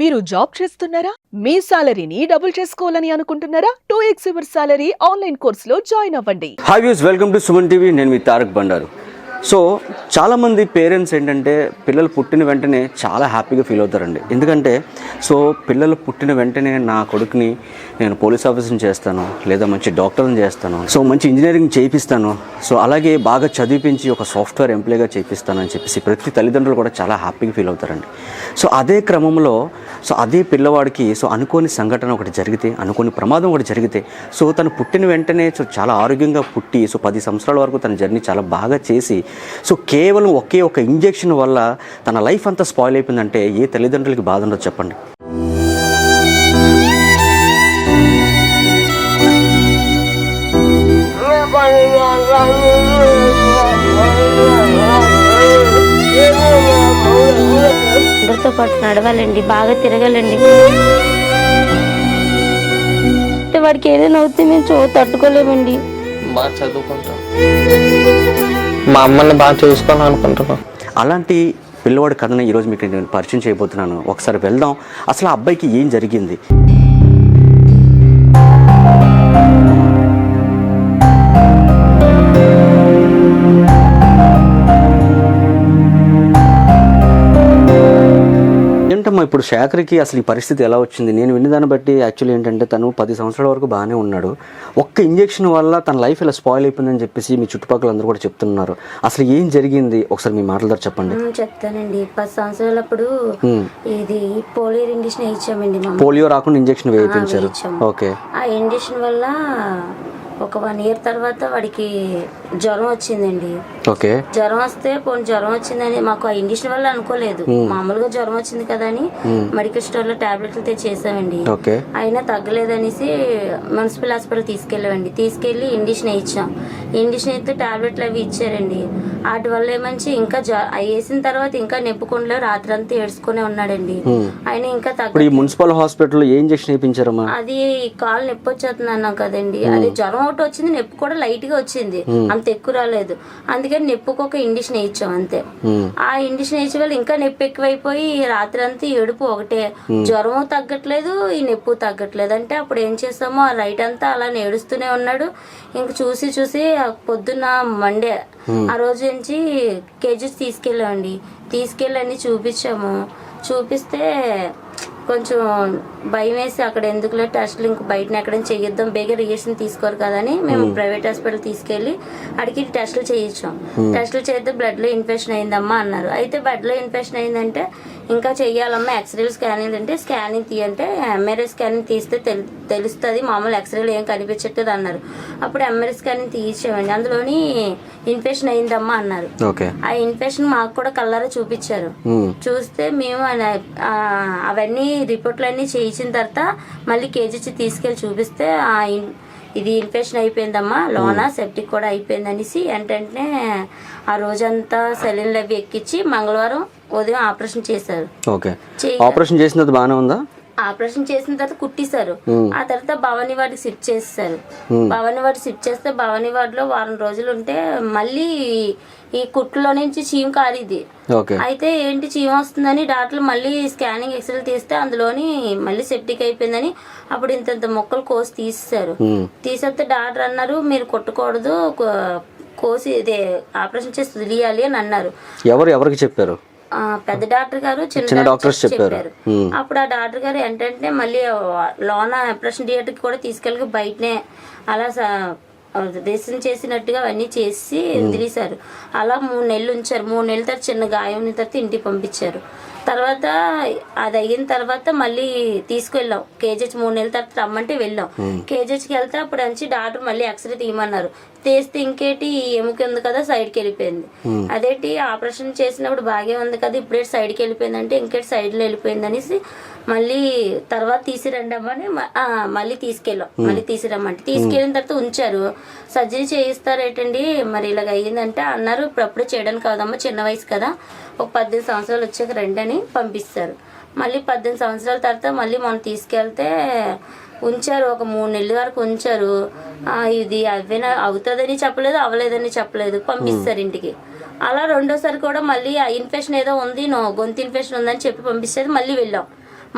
మీరు జాబ్ చేస్తున్నారా? మీ సాలరీని డబుల్ చేసుకోవాలని అనుకుంటున్నారా? Two x your salary online కోర్సులో జాయిన్ అవ్వండి. Hi views welcome to Suman TV నేను మీ తారక్ బండారు. సో చాలామంది పేరెంట్స్ ఏంటంటే పిల్లలు పుట్టిన వెంటనే చాలా హ్యాపీగా ఫీల్ అవుతారండి. ఎందుకంటే సో పిల్లలు పుట్టిన వెంటనే నా కొడుకుని నేను పోలీస్ ఆఫీసర్ని చేస్తాను లేదా మంచి డాక్టర్ని చేస్తాను సో మంచి ఇంజనీరింగ్ చేయిస్తాను సో అలాగే బాగా చదివించి ఒక సాఫ్ట్వేర్ ఎంప్లాయ్గా చేయిస్తాను అని చెప్పేసి ప్రతి తల్లిదండ్రులు కూడా చాలా హ్యాపీగా ఫీల్ అవుతారండి. సో అదే క్రమంలో సో అదే పిల్లవాడికి సో అనుకోని సంఘటన ఒకటి జరిగితే అనుకోని ప్రమాదం ఒకటి జరిగితే సో తను పుట్టిన వెంటనే సో చాలా ఆరోగ్యంగా పుట్టి సో పది సంవత్సరాల వరకు తన జర్నీ చాలా బాగా చేసి సో కేవలం ఒకే ఒక ఇంజెక్షన్ వల్ల తన లైఫ్ అంతా స్పాయిల్ అయిపోయిందంటే ఏ తల్లిదండ్రులకి బాధ ఉండదు చెప్పండి. అందరితో పాటు నడవాలండి బాగా తిరగాలండి. వాడికి ఏదైనా అవుతే మేము చూ తట్టుకోలేమండి. బాగా చదువుకుంటాం. మా అమ్మని బాగా చూసుకోవాలని అనుకుంటున్నాం. అలాంటి పిల్లవాడి కథను ఈరోజు మీకు నేను పరిచయం చేయబోతున్నాను. ఒకసారి వెళ్దాం. అసలు ఆ అబ్బాయికి ఏం జరిగింది? ఇప్పుడు శేఖర్కి అసలు ఈ పరిస్థితి ఎలా వచ్చింది? నేను విన్నదాన్ని బట్టి యాక్చువల్లీ ఏంటంటే తను పది సంవత్సరాల వరకు బాగానే ఉన్నాడు. ఒక్క ఇంజెక్షన్ వల్ల తన లైఫ్ ఇలా స్పాయిల్ అయిపోయిందని చెప్పేసి మీ చుట్టుపక్కల అందరూ కూడా చెప్తున్నారు. అసలు ఏం జరిగింది? ఒకసారి మీ మాటల ద్వారా చెప్పండి. చెప్తానండి. పది సంవత్సరాలప్పుడు. ఇది పోలియో ఇండిషన్ ఇచ్చామండి. పోలియో రాకుండా ఇంజెక్షన్ వేయించారు. ఓకే. ఆ ఇండిషన్ వల్ల ఒక వన్ ఇయర్ తర్వాత వాడికి జ్వరం వచ్చిందండి. ఓకే. జ్వరం వస్తే పోనీ జ్వరం వచ్చిందని మాకు ఆ ఇండిషన్ వల్ల అనుకోలేదు. మామూలుగా జ్వరం వచ్చింది కదా అని మెడికల్ స్టోర్లో టాబ్లెట్లు తెచ్చేసామండి అయినా తగ్గలేదనేసి మున్సిపల్ హాస్పిటల్ తీసుకెళ్ళామండి. తీసుకెళ్ళి ఇండిషన్ ఇచ్చాం ఇండిషన్ అయితే టాబ్లెట్లు అవి ఇచ్చారండి. వాటి వల్ల ఏమంచి ఇంకా వేసిన తర్వాత ఇంకా నెప్పుకుండా రాత్రి అంతా ఏడ్చుకునే ఉన్నాడండి. ఆయన ఇంకా తగ్గ మున్సిపల్ హాస్పిటల్లో ఏ ఇంజెక్షన్ వేయించారమ్మా అది కాలు నొప్పి వచ్చేస్తుంది అన్నాం కదండి అది జ్వరం ఒకటి వచ్చింది నొప్పి కూడా లైట్గా వచ్చింది అంత ఎక్కువ రాలేదు. అందుకని నొప్పికి ఒక ఇండిషన్ ఇచ్చాం అంతే. ఆ ఇండిషన్ ఇచ్చే వాళ్ళు ఇంకా నొప్పి ఎక్కువైపోయి రాత్రి అంతా ఏడుపు ఒకటే. జ్వరం తగ్గట్లేదు ఈ నొప్పి తగ్గట్లేదు. అంటే అప్పుడు ఏం చేస్తామో ఆ రైట్ అంతా అలా ఏడుస్తూనే ఉన్నాడు. ఇంక చూసి చూసి పొద్దున్న మండే ఆ రోజు నుంచి కేజీస్ తీసుకెళ్ళామండి. తీసుకెళ్ళి అన్ని చూపించాము. చూపిస్తే కొంచెం భయం వేసి అక్కడ ఎందుకులే టెస్ట్లు ఇంక బయటని ఎక్కడైనా చేయిద్దాం బేగా రియేషన్ తీసుకోరు కదని మేము ప్రైవేట్ హాస్పిటల్ తీసుకెళ్ళి అడిగి టెస్టులు చేయించాం. టెస్టులు చేస్తే బ్లడ్లో ఇన్ఫెక్షన్ అయిందమ్మా అన్నారు. అయితే బ్లడ్లో ఇన్ఫెక్షన్ అయిందంటే ఇంకా చెయ్యాలమ్మా ఎక్స్రే స్కానింగ్ అంటే స్కానింగ్ తీయంటే ఎంఆర్ఐ స్కానింగ్ తీస్తే తెలు తెలుస్తుంది. మామూలు ఎక్స్రేలు ఏం కనిపించట్లేదు అన్నారు. అప్పుడు ఎంఆర్ఐ స్కానింగ్ తీయించామండి అందులోని ఇన్ఫెక్షన్ అయిందమ్మా అన్నారు. ఆ ఇన్ఫెక్షన్ మాకు కూడా కళ్ళారా చూపించారు. చూస్తే మేము అవన్నీ రిపోర్ట్లు అన్ని చేయించిన తర్వాత మళ్ళీ కేజీచి తీసుకెళ్ళి చూపిస్తే ఆ ఇది ఇన్ఫెక్షన్ అయిపోయిందమ్మా. లోన సెప్టిక్ కూడా అయిపోయింది అనేసి ఏంటంటే ఆ రోజంతా సెలైన్లు అవి ఎక్కించి మంగళవారం ఉదయం ఆపరేషన్ చేశారు. ఓకే. ఆపరేషన్ చేసినది బాగానే ఉందా? ఆపరేషన్ చేసిన తర్వాత కుట్టిస్తారు. ఆ తర్వాత భవానీ వార్డుకి షిఫ్ట్ చేస్తారు. భవానీ వార్డు షిఫ్ట్ చేస్తే భవానీ వార్డులో వారం రోజులు ఉంటే మళ్ళీ ఈ కుట్టులో నుంచి చీమ కారిది అయితే ఏంటి చీమ వస్తుందని డాక్టర్లు మళ్ళీ స్కానింగ్ ఎక్స్రే తీస్తే అందులోని మళ్ళీ సెప్టిక్ అయిపోయిందని అప్పుడు ఇంత మొక్కలు కోసి తీసేశారు. తీసేస్తే డాక్టర్ అన్నారు మీరు కొట్టకూడదు కోసి ఇదే ఆపరేషన్ చేసి వదిలియాలి అని అన్నారు. ఎవరు ఎవరికి చెప్పారు? పెద్ద డాక్టర్ గారు చిన్న డాక్టర్స్ చెప్పారు. అప్పుడు ఆ డాక్టర్ గారు ఏంటంటే మళ్ళీ లోన ఆపరేషన్ థియేటర్కి కూడా తీసుకెళ్ళి బయటనే అలా డ్రెస్సింగ్ చేసినట్టుగా అవన్నీ చేసి వదిలేశారు. అలా మూడు నెలలు ఉంచారు. మూడు నెలల తర్వాత చిన్న గాయం తర్వాత ఇంటికి పంపించారు. తర్వాత అది అయిన తర్వాత మళ్ళీ తీసుకెళ్ళాం. కేజీహెచ్ మూడు నెలల తర్వాత రమ్మంటే వెళ్ళాం. కేజీహెచ్కి వెళ్తే అప్పుడు నుంచి డాక్టర్ మళ్ళీ ఎక్స్రే తీయమన్నారు. తీస్తే ఇంకేటి ఎముక ఉంది కదా సైడ్కి వెళ్ళిపోయింది. అదేంటి ఆపరేషన్ చేసినప్పుడు బాగా ఉంది కదా ఇప్పుడే సైడ్కి వెళ్ళిపోయింది అంటే ఇంకేటి సైడ్లో వెళ్ళిపోయింది అనేసి మళ్ళీ తర్వాత తీసిరండి అమ్మని మళ్ళీ తీసుకెళ్ళాం. మళ్ళీ తీసిరమ్మంటే. తీసుకెళ్ళిన తర్వాత ఉంచారు. సర్జరీ చేయిస్తారేటండి? మరి ఇలాగ అయ్యిందంటే అన్నారు. ఇప్పుడు అప్పుడే చేయడానికి కాదమ్మా చిన్న వయసు కదా. ఒక పద్దెనిమిది సంవత్సరాలు వచ్చాక రండి అని పంపిస్తారు. మళ్ళీ పద్దెనిమిది సంవత్సరాల తర్వాత మళ్ళీ మనం తీసుకెళ్తే ఉంచారు ఒక మూడు నెలల వరకు ఉంచారు. ఇది అవేనా అవుతుందని చెప్పలేదు అవ్వలేదని చెప్పలేదు పంపిస్తారు ఇంటికి. అలా రెండోసారి కూడా మళ్ళీ ఆ ఇన్ఫెక్షన్ ఏదో ఉంది నో గొంతు ఇన్ఫెక్షన్ ఉందని చెప్పి పంపిస్తే మళ్ళీ వెళ్ళాం.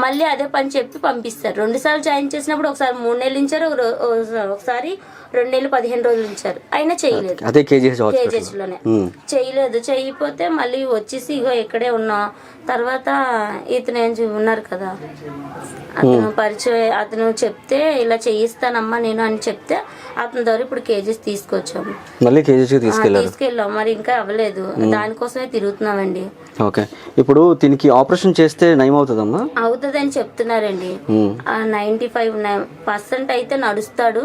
మళ్ళీ అదే పని చెప్పి పంపిస్తారు. రెండు సార్లు జాయిన్ చేసినప్పుడు ఒకసారి మూడు నెలలు ఇచ్చారు ఒకసారి రెండు నెలలు పదిహేను రోజులు ఇచ్చారు అయినా చేయలేదు. అదే కేజీహెచ్ కేజెస్లోనే చేయలేదు. చేయకపోతే మళ్ళీ వచ్చేసి ఇగో ఇక్కడే ఉన్నా. తర్వాత ఇతను ఏం ఉన్నారు కదా. అతను పరిచయం అతను చెప్తే ఇలా చేయిస్తానమ్మా నేను అని చెప్తే అతని ద్వారా ఇప్పుడు కేజీస్ తీసుకొచ్చాము. మళ్ళీ తీసుకెళ్ళారు? తీసుకెళ్ళాం. మరి ఇంకా అవ్వలేదు. దానికోసమే తిరుగుతున్నామండి. ఓకే. ఇప్పుడు దీనికి ఆపరేషన్ చేస్తే నయం అవుతుందమ్మా అవుతుందని చెప్తున్నారండి. ఉమ్. నైన్టీ ఫైవ్ పర్సెంట్ అయితే నడుస్తాడు.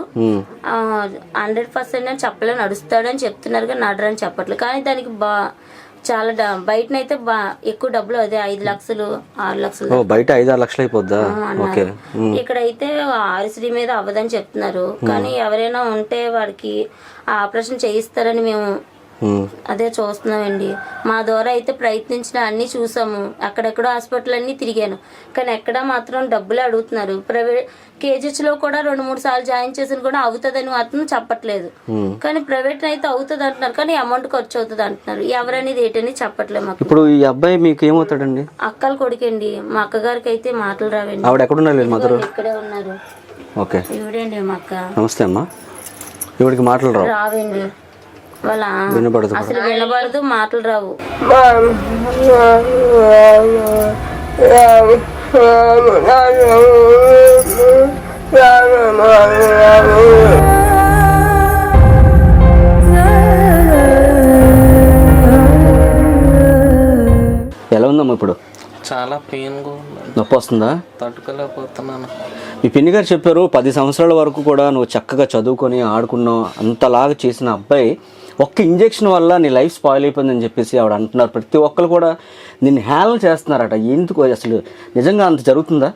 హండ్రెడ్ పర్సెంట్ అని చెప్పలే నడుస్తాడు అని చెప్తున్నారు కానీ నడరని చెప్పట్లేదు. కానీ దానికి బా చాలా డ- బయటనైతే బా ఎక్కువ డబ్బులు అదే ఐదు లక్షలు ఆరు లక్షలు. బయట ఐదు ఆరు లక్షలు అయిపోద్దా. ఇక్కడైతే ఆర్సిడి మీద అవ్వదని చెప్తున్నారు. కానీ ఎవరైనా ఉంటే వాడికి ఆపరేషన్ చేయిస్తారని మేము. అదే చూస్తున్నామండి. మా ద్వారా అయితే ప్రయత్నించిన అన్ని చూసాము. అక్కడెక్కడో హాస్పిటల్ అన్ని తిరిగాను. కానీ ఎక్కడ మాత్రం డబ్బులు అడుగుతున్నారు. ప్రైవేట్ కేజీహెచ్లో కూడా రెండు మూడు సార్లు జాయిన్ చేసిన కూడా అవుతుందని మాత్రం చెప్పట్లేదు. కానీ ప్రైవేట్ అయితే అవుతుంది అంటున్నారు. కానీ అమౌంట్ ఖర్చు అవుతుంది అంటున్నారు. ఎవరనేది ఏంటని చెప్పట్లేదు మాకు. ఇప్పుడు ఈ అబ్బాయి మీకు ఏమవుతాడండి? అక్కలు కొడుకండి. మా అక్కగారికి అయితే మాటలు రావండి. ఆవిడ ఎక్కడున్నారు మదరు ఇక్కడే ఉన్నారు. ఓకే. ఇవిడండి మా అక్క. నమస్తే అమ్మా. ఇవిడికి మాటలు రావు. రావండి. వాళ్ళ. అసలు వినబడదు మాటలు రావు. ఎలా ఉందమ్మా ఇప్పుడు? చాలా పెయిన్గా ఉంది. నొప్పి వస్తుందా? తట్టుకోలేకపోతున్నాను. మీ పిన్ని గారు చెప్పారు పది సంవత్సరాల వరకు కూడా నువ్వు చక్కగా చదువుకొని ఆడుకున్నావు అంతలాగా చేసిన అబ్బాయి ఒక్క ఇంజెక్షన్ వల్ల నీ లైఫ్ స్పాయిల్ అయిపోయిందని చెప్పేసి ఆవిడ అంటున్నారు. ప్రతి ఒక్కరు కూడా నిన్ను హేళన చేస్తున్నారట. ఎందుకు అసలు నిజంగా అంత జరుగుతుందా?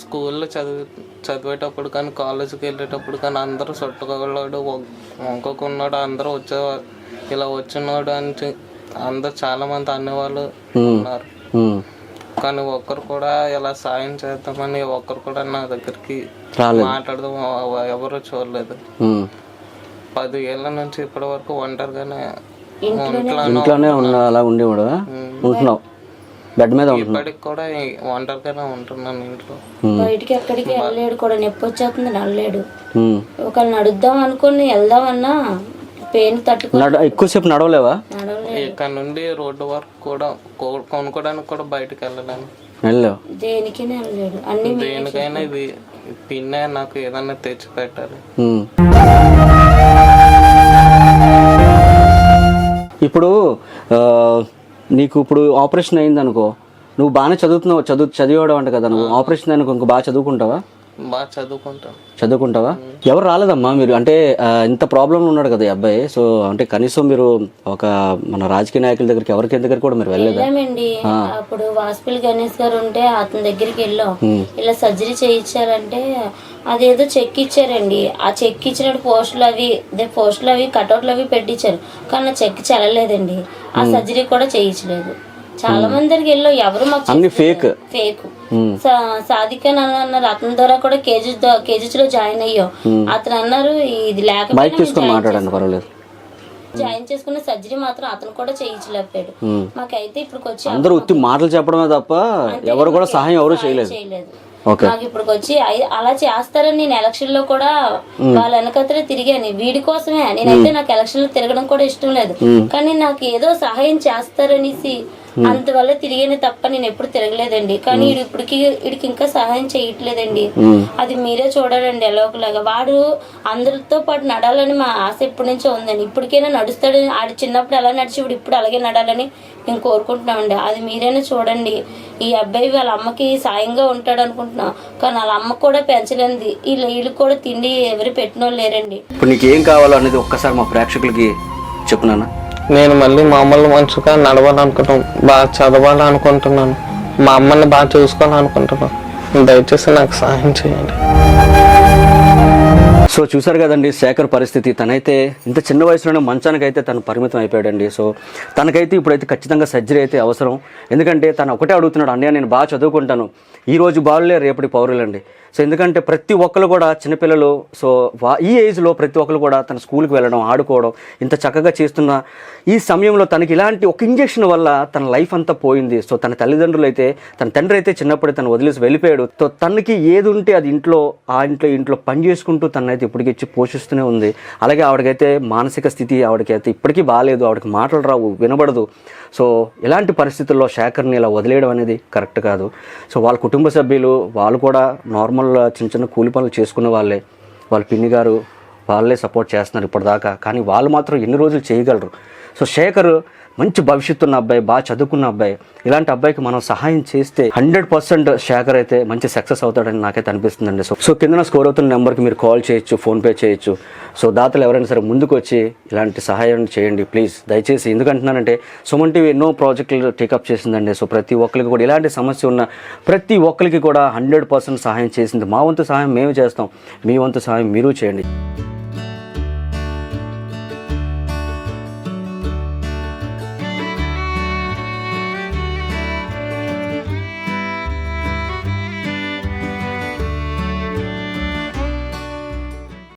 స్కూల్లో చదివి చదివేటప్పుడు కానీ కాలేజీకి వెళ్ళేటప్పుడు కానీ అందరూ చుట్టుకోగలడు వంకకున్నాడు అందరూ వచ్చేవారు ఇలా వచ్చినాడు అని అందరూ చాలా మంది అనేవాళ్ళు ఉన్నారు. కానీ ఒక్కరు కూడా ఇలా సాయం చేద్దామని ఒక్కరు కూడా నా దగ్గరికి మాట్లాడదాం ఎవరు చూడలేదు. పది ఏళ్ళ నుంచి ఇప్పటి వరకు ఒంటరిగానే ఇంట్లోనే ఇంట్లో ఇంట్లోనే ఉన్న అలా ఉండేవాడు? ఉంటున్నావు. బెడ్ మీద ఇప్పటికి కూడా ఒంటరిగానే ఉంటున్నాను ఇంట్లో. బయటికి ఎక్కడికి వెళ్ళలేడు కూడా నొప్పి వచ్చేస్తుంది నడలేడు ఉమ్. ఒకళ్ళు నడుద్దాం అనుకుని వెళ్దామన్నా పెయిన్ తట్టుకో నడ ఎక్కువసేపు నడవలేవా? ఇక్కడ నుండి రోడ్డు వరకు కూడా కొనుక్కోడానికి కూడా బయటకు వెళ్ళలేను. వెళ్ళావు దేనికి వెళ్ళలేడు. అన్ని దేనికైనా ఇది పిన్నే నాకు ఏదన్నా తెచ్చి పెట్టాలి. ఇప్పుడు నీకు ఇప్పుడు ఆపరేషన్ అయింది అనుకో నువ్వు బాగానే చదువుతున్నావు చదువు చదివాడు అంట కదా నువ్వు. ఆపరేషన్ అనుకో ఇంకో బాగా చదువుకుంటావా? బాగా చదువుకుంటాను. చదువుకుంటావా? ఎవరు రాలేదమ్మా మీరు? అంటే ఇంత ప్రాబ్లం ఉన్నాడు కదా ఈ అబ్బాయి. సో అంటే కనీసం మీరు ఒక మన రాజకీయ నాయకుల దగ్గరికి ఎవరికి దగ్గర కూడా మీరు వెళ్ళలేదా? వెళ్ళామండి. అప్పుడు వాసుపల్లి గణేష్ గారు ఉంటే అతని దగ్గరికి వెళ్ళాం. ఇలా సర్జరీ చేయించారంటే అదేదో చెక్ ఇచ్చారండి. ఆ చెక్ ఇచ్చినట్టు పోస్టులు అవి అదే పోస్టులు అవి కటౌట్లు అవి పెట్టించారు. కానీ ఆ చెక్ చెల్లలేదండి. ఆ సర్జరీ కూడా చేయించలేదు. చాలా మంది దగ్గరికి వెళ్ళాం ఎవరు మాకు ఫేక్. ఫేక్. సాధిక అన్నారు అతని ద్వారా కూడా కేజీ కేజీస్లో జాయిన్ అయ్యాం. అతను అన్నారు ఇది లేకపోతే జాయిన్ చేసుకున్న. సర్జరీ మాత్రం అతను కూడా చేయించలేకపోయాడు. మాకైతే ఇప్పుడు వచ్చి అందరూ ఉత్తి మాటలు చెప్పడమే తప్ప ఎవరు కూడా సహాయం ఎవరు చేయలేదు. నాకు ఇప్పుడు వచ్చి అలా చేస్తారని నేను ఎలక్షన్లో కూడా వాళ్ళ వెనకతలే తిరిగాను. వీడి కోసమే. నేనైతే నాకు ఎలక్షన్లో తిరగడం కూడా ఇష్టం లేదు. కానీ నాకు ఏదో సహాయం చేస్తారనేసి అంతవల్ల తిరిగానే తప్ప నేను ఎప్పుడు తిరగలేదండి. కానీ వీడు ఇప్పటికి వీడికి ఇంకా సహాయం చేయట్లేదండి. అది మీరే చూడాలండి ఎలా ఒకలాగా వాడు అందరితో పాటు నడాలని మా ఆశ ఎప్పటి నుంచో ఉందండి. ఇప్పటికైనా నడుస్తాడని ఆడు చిన్నప్పుడు ఎలా నడిచి ఇప్పుడు ఇప్పుడు అలాగే నడాలని మేము కోరుకుంటున్నామండి. అది మీరైనా చూడండి. ఈ అబ్బాయి వాళ్ళ అమ్మకి సాయంగా ఉంటాడు అనుకుంటున్నాం. కానీ వాళ్ళ అమ్మ కూడా పెంచలేంది వీళ్ళు వీళ్ళు కూడా తిండి ఎవరు పెట్టిన లేరండి. ఇప్పుడు నీకు ఏం కావాలో అనేది ఒక్కసారి మా ప్రేక్షకులకి చెప్పునానా నేను మళ్ళీ మామూలు మనిషిగా నడవాలనుకుంటున్నాను బాగా చదవాలనుకుంటున్నాను మా అమ్మని బాగా చూసుకోవాలనుకుంటున్నాను. దయచేసి నాకు సహాయం చేయండి. సో చూసారు కదండి శేఖర్ పరిస్థితి. తనైతే ఇంత చిన్న వయసులోనే మంచానికి అయితే తను పరిమితం అయిపోయాడండి. సో తనకైతే ఇప్పుడైతే ఖచ్చితంగా సర్జరీ అయితే అవసరం. ఎందుకంటే తను ఒకటే అడుగుతున్నాడు అన్నయ్య నేను బాగా చదువుకుంటాను. ఈ రోజు బాలులే రేపటి పౌరులండి. సో ఎందుకంటే ప్రతి ఒక్కరు కూడా చిన్నపిల్లలు సో వా- ఈ ఏజ్లో ప్రతి ఒక్కరు కూడా తన స్కూల్కి వెళ్ళడం ఆడుకోవడం ఇంత చక్కగా చేస్తున్న ఈ సమయంలో తనకి ఇలాంటి ఒక ఇంజెక్షన్ వల్ల తన లైఫ్ అంతా పోయింది. సో తన తల్లిదండ్రులు అయితే తన తండ్రి అయితే చిన్నప్పుడే తను వదిలేసి వెళ్ళిపోయాడు. సో తనకి ఏది ఉంటే అది ఇంట్లో ఆ ఇంట్లో ఇంట్లో పని చేసుకుంటూ తనైతే ఇప్పటికి ఇచ్చి పోషిస్తూనే ఉంది. అలాగే ఆవిడకైతే మానసిక స్థితి ఆవిడకైతే ఇప్పటికీ బాగాలేదు ఆవిడకి మాటలు రావు వినబడదు. సో ఇలాంటి పరిస్థితుల్లో శేఖర్ని ఇలా వదిలేయడం అనేది కరెక్ట్ కాదు. సో వాళ్ళ కుటుంబ సభ్యులు వాళ్ళు కూడా నార్మల్ చిన్న చిన్న కూలి పనులు చేసుకునే వాళ్ళే. వాళ్ళ పిన్ని గారు వాళ్ళే సపోర్ట్ చేస్తున్నారు ఇప్పటిదాకా. కానీ వాళ్ళు మాత్రం ఎన్ని రోజులు చేయగలరు? సో శేఖర్ మంచి భవిష్యత్తు ఉన్న అబ్బాయి బాగా చదువుకున్న అబ్బాయి. ఇలాంటి అబ్బాయికి మనం సహాయం చేస్తే హండ్రెడ్ పర్సెంట్ శేఖర్ అయితే మంచి సక్సెస్ అవుతాడని నాకైతే అనిపిస్తుందండి. సో సో కింద స్కోర్ అవుతున్న నెంబర్కి మీరు కాల్ చేయొచ్చు ఫోన్పే చేయొచ్చు. సో దాతలు ఎవరైనా సరే ముందుకు వచ్చి ఇలాంటి సహాయం చేయండి ప్లీజ్. దయచేసి ఎందుకంటున్నానంటే సుమన్ టీవీ ఎన్నో ప్రాజెక్టులు టేకప్ చేసిందండి. సో ప్రతి ఒక్కరికి కూడా ఇలాంటి సమస్య ఉన్న ప్రతి ఒక్కరికి కూడా హండ్రెడ్ పర్సెంట్ సహాయం చేసింది. మా వంతు సహాయం మేము చేస్తాం. మీ వంతు సహాయం మీరు చేయండి.